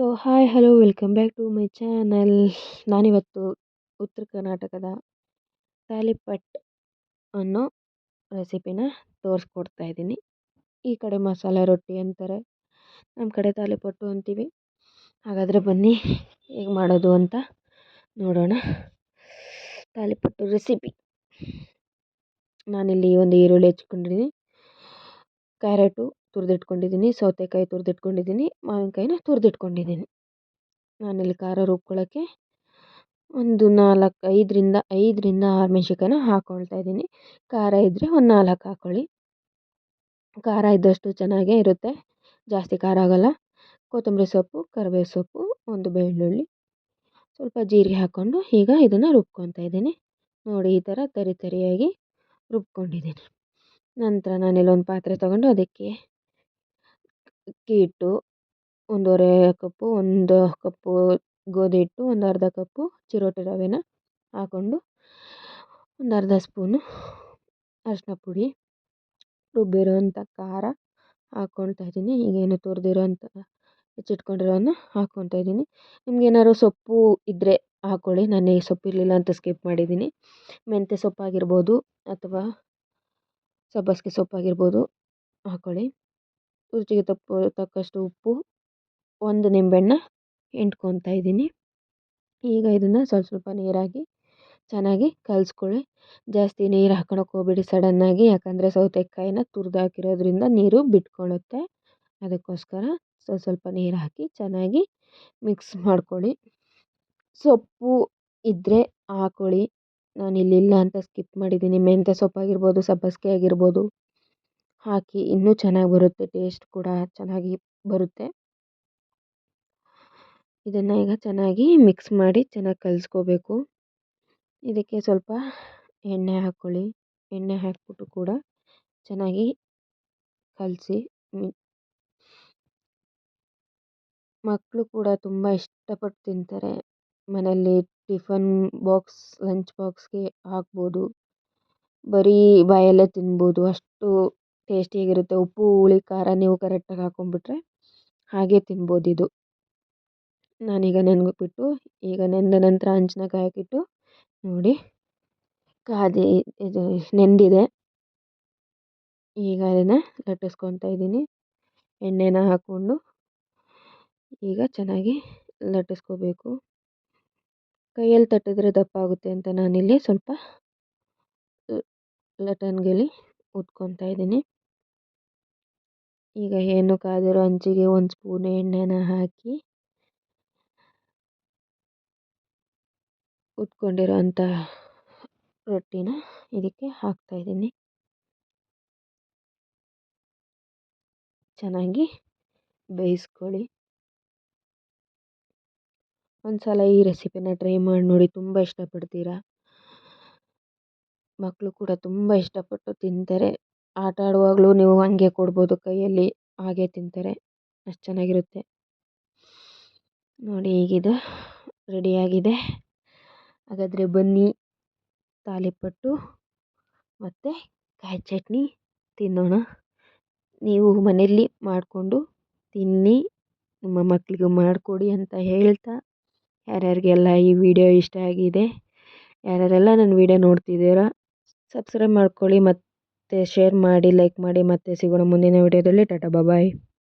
So hi hello welcome back to my channel ನಾನಿವತ್ತು ಉತ್ತರ ಕರ್ನಾಟಕದ ತಾಲಿಪಟ್ ಅನ್ನೋ ರೆಸಿಪಿನ ತೋರಿಸ್ಕೊಡ್ತಾ ಇದ್ದೀನಿ. ಈ ಕಡೆ ಮಸಾಲೆ ರೊಟ್ಟಿ ಅಂತಾರೆ ನಮ್ಮ ಕಡೆ ತಾಲಿಪಟ್ಟು ಅಂತೀವಿ. ಹಾಗಾದರೆ ಬನ್ನಿ, ಹೇಗೆ ಮಾಡೋದು ಅಂತ ನೋಡೋಣ. ತಾಲಿಪಟ್ಟು ರೆಸಿಪಿ ನಾನಿಲ್ಲಿ ಒಂದು ಈರುಳ್ಳಿ ಹೆಚ್ಕೊಂಡಿದ್ದೀನಿ ಕ್ಯಾರೆಟು ತುರಿದಿಟ್ಕೊಂಡಿದ್ದೀನಿ, ಸೌತೆಕಾಯಿ ತುರಿದಿಟ್ಕೊಂಡಿದ್ದೀನಿ, ಮಾವಿನಕಾಯಿನ ತುರಿದಿಟ್ಕೊಂಡಿದ್ದೀನಿ. ನಾನಿಲ್ಲಿ ಖಾರ ರುಬ್ಕೊಳ್ಳೋಕ್ಕೆ ಒಂದು ನಾಲ್ಕು ಐದರಿಂದ ಐದರಿಂದ ಆರು ಮೆಣಸಿನ್ಕಾಯಿನ ಹಾಕ್ಕೊಳ್ತಾ ಇದ್ದೀನಿ. ಖಾರ ಇದ್ದರೆ ಒಂದು ನಾಲ್ಕು ಹಾಕ್ಕೊಳ್ಳಿ ಖಾರ ಇದ್ದಷ್ಟು ಚೆನ್ನಾಗೇ ಇರುತ್ತೆ. ಜಾಸ್ತಿ ಖಾರ ಆಗೋಲ್ಲ. ಕೊತ್ತಂಬರಿ ಸೊಪ್ಪು, ಕರಿಬೇವು ಸೊಪ್ಪು, ಒಂದು ಬೆಳ್ಳುಳ್ಳಿ, ಸ್ವಲ್ಪ ಜೀರಿಗೆ ಹಾಕ್ಕೊಂಡು ಈಗ ಇದನ್ನು ರುಬ್ಕೊತಾ ಇದ್ದೀನಿ. ನೋಡಿ, ಈ ಥರ ತರಿ ತರಿಯಾಗಿ ರುಬ್ಕೊಂಡಿದ್ದೀನಿ. ನಂತರ ನಾನಿಲ್ಲೊಂದು ಪಾತ್ರೆ ತೊಗೊಂಡು ಅದಕ್ಕೆ ಅಕ್ಕಿ ಹಿಟ್ಟು ಒಂದೂವರೆ ಕಪ್ಪು, ಒಂದು ಕಪ್ಪು ಗೋಧಿ ಹಿಟ್ಟು, ಒಂದು ಅರ್ಧ ಕಪ್ಪು ಚಿರೋಟಿ ರವೆನ ಹಾಕ್ಕೊಂಡು ಒಂದು ಅರ್ಧ ಸ್ಪೂನು ಅರಿಶಿನ ಪುಡಿ, ರುಬ್ಬಿರುವಂಥ ಖಾರ ಹಾಕ್ಕೊಳ್ತಾ ಇದ್ದೀನಿ. ಈಗೇನು ತುರಿದಿರೋಂಥ ಹೆಚ್ಚಿಟ್ಕೊಂಡಿರೋನ ಹಾಕ್ಕೊಳ್ತಾ ಇದ್ದೀನಿ. ನಿಮ್ಗೇನಾದ್ರು ಸೊಪ್ಪು ಇದ್ದರೆ ಹಾಕ್ಕೊಳ್ಳಿ ನಾನು ಈ ಸೊಪ್ಪು ಇರಲಿಲ್ಲ ಅಂತ ಸ್ಕಿಪ್ ಮಾಡಿದ್ದೀನಿ. ಮೆಂತ್ಯ ಸೊಪ್ಪಾಗಿರ್ಬೋದು ಅಥವಾ ಸಬ್ಬಸಿಗೆ ಸೊಪ್ಪಾಗಿರ್ಬೋದು ಹಾಕ್ಕೊಳ್ಳಿ ರುಚಿಗೆ ತಪ್ಪು, ತಕ್ಕಷ್ಟು ಉಪ್ಪು, ಒಂದು ನಿಂಬೆಹಣ್ಣ ಹಿಂಡ್ಕೊತಾ ಇದ್ದೀನಿ. ಈಗ ಇದನ್ನು ಸ್ವಲ್ಪ ಸ್ವಲ್ಪ ನೀರಾಗಿ ಚೆನ್ನಾಗಿ ಕಲಿಸ್ಕೊಳ್ಳಿ. ಜಾಸ್ತಿ ನೀರು ಹಾಕೊಳಕ್ಕೆ ಹೋಗ್ಬೇಡಿ ಸಡನ್ನಾಗಿ ಯಾಕಂದರೆ ಸೌತೆಕಾಯಿನ ತುರಿದು ಹಾಕಿರೋದ್ರಿಂದ ನೀರು ಬಿಟ್ಕೊಳುತ್ತೆ. ಅದಕ್ಕೋಸ್ಕರ ಸ್ವಲ್ಪ ಸ್ವಲ್ಪ ನೀರು ಹಾಕಿ ಚೆನ್ನಾಗಿ ಮಿಕ್ಸ್ ಮಾಡ್ಕೊಳ್ಳಿ. ಸೊಪ್ಪು ಇದ್ದರೆ ಹಾಕೊಳ್ಳಿ. ನಾನು ಇಲ್ಲಿಲ್ಲ ಅಂತ ಸ್ಕಿಪ್ ಮಾಡಿದ್ದೀನಿ. ಮೆಂತ್ಯ ಸೊಪ್ಪಾಗಿರ್ಬೋದು, ಸಬ್ಬಸಿಗೆ ಆಗಿರ್ಬೋದು. ಹಾಕಿ ಇನ್ನೂ ಚೆನ್ನಾಗಿ ಬರುತ್ತೆ, ಟೇಸ್ಟ್ ಕೂಡ ಚೆನ್ನಾಗಿ ಬರುತ್ತೆ. ಇದನ್ನು ಈಗ ಚೆನ್ನಾಗಿ ಮಿಕ್ಸ್ ಮಾಡಿ ಚೆನ್ನಾಗಿ ಕಲಿಸ್ಕೋಬೇಕು. ಇದಕ್ಕೆ ಸ್ವಲ್ಪ ಎಣ್ಣೆ ಹಾಕ್ಕೊಳ್ಳಿ ಎಣ್ಣೆ ಹಾಕ್ಬಿಟ್ಟು ಕೂಡ ಚೆನ್ನಾಗಿ ಕಲಸಿ ಮಕ್ಕಳು ಕೂಡ ತುಂಬ ಇಷ್ಟಪಟ್ಟು ತಿಂತಾರೆ. ಮನೆಯಲ್ಲಿ ಟಿಫನ್ ಬಾಕ್ಸ್, ಲಂಚ್ ಬಾಕ್ಸ್ಗೆ ಹಾಕ್ಬೋದು. ಬರೀ ಬಾಯಲ್ಲೇ ತಿನ್ಬೋದು. ಅಷ್ಟು ಟೇಸ್ಟಿಯಾಗಿರುತ್ತೆ. ಉಪ್ಪು, ಹುಳಿ, ಖಾರ ನೀವು ಕರೆಕ್ಟಾಗಿ ಹಾಕ್ಕೊಂಡ್ಬಿಟ್ರೆ ಹಾಗೆ ತಿನ್ಬೋದು ಇದು ನಾನೀಗ ನೆನ್ಗಿಬಿಟ್ಟು, ಈಗ ನೆಂದ ನಂತರ ಹಂಚನ್ನ ಕಾಯಕ್ಕಿಟ್ಟು ನೋಡಿ ಕಾದಿ ಇದು ನೆಂದಿದೆ. ಈಗ ಅದನ್ನು ಲಟ್ಟಿಸ್ಕೊತಾ ಇದ್ದೀನಿ. ಎಣ್ಣೆನ ಹಾಕ್ಕೊಂಡು ಈಗ ಚೆನ್ನಾಗಿ ಲಟ್ಟಿಸ್ಕೋಬೇಕು. ಕೈಯಲ್ಲಿ ತಟ್ಟಿದ್ರೆ ದಪ್ಪ ಆಗುತ್ತೆ ಅಂತ ನಾನಿಲ್ಲಿ ಸ್ವಲ್ಪ ಲಟನ್ಗೆಲಿ ಉತ್ಕೊತಾ ಇದ್ದೀನಿ. ಈಗ ಏನು ಕಾದಿರೋ ಹಂಚಿಗೆ ಒಂದು ಸ್ಪೂನ್ ಎಣ್ಣೆನ ಹಾಕಿ ಉತ್ಕೊಂಡಿರೋ ಅಂಥ ರೊಟ್ಟಿನ ಇದಕ್ಕೆ ಹಾಕ್ತಾಯಿದ್ದೀನಿ ಚೆನ್ನಾಗಿ ಬೇಯಿಸ್ಕೊಳ್ಳಿ. ಒಂದು ಸಲ ಈ ರೆಸಿಪಿನ ಟ್ರೈ ಮಾಡಿ ನೋಡಿ, ತುಂಬ ಇಷ್ಟಪಡ್ತೀರಾ? ಮಕ್ಕಳು ಕೂಡ ತುಂಬ ಇಷ್ಟಪಟ್ಟು ತಿಂತಾರೆ. ಆಟ ಆಡುವಾಗಲೂ ನೀವು ಹಂಗೆ ಕೊಡ್ಬೋದು ಕೈಯಲ್ಲಿ, ಹಾಗೆ ತಿಂತಾರೆ. ಅಷ್ಟು ಚೆನ್ನಾಗಿರುತ್ತೆ. ನೋಡಿ ಈಗಿದು ರೆಡಿಯಾಗಿದೆ. ಹಾಗಾದರೆ ಬನ್ನಿ, ತಾಲಿಪಟ್ಟು ಮತ್ತು ಕಾಯಿ ಚಟ್ನಿ ತಿನ್ನೋಣ. ನೀವು ಮನೆಯಲ್ಲಿ ಮಾಡಿಕೊಂಡು ತಿನ್ನಿ, ನಿಮ್ಮ ಮಕ್ಕಳಿಗೂ ಮಾಡಿಕೊಡಿ ಅಂತ ಹೇಳ್ತಾ ಯಾರ್ಯಾರಿಗೆಲ್ಲ ಈ ವಿಡಿಯೋ ಇಷ್ಟ ಆಗಿದೆ, ಯಾರ್ಯಾರೆಲ್ಲ ನನ್ನ ವಿಡಿಯೋ ನೋಡ್ತಿದ್ದೀರಾ ಸಬ್ಸ್ಕ್ರೈಬ್ ಮಾಡ್ಕೊಳ್ಳಿ ಮತ್ತು ಶೇರ್ ಮಾಡಿ ಲೈಕ್ ಮಾಡಿ ಮತ್ತೆ ಸಿಗೋಣ ಮುಂದಿನ ವಿಡಿಯೋದಲ್ಲಿ ಟಾಟಾ ಬಾಯ್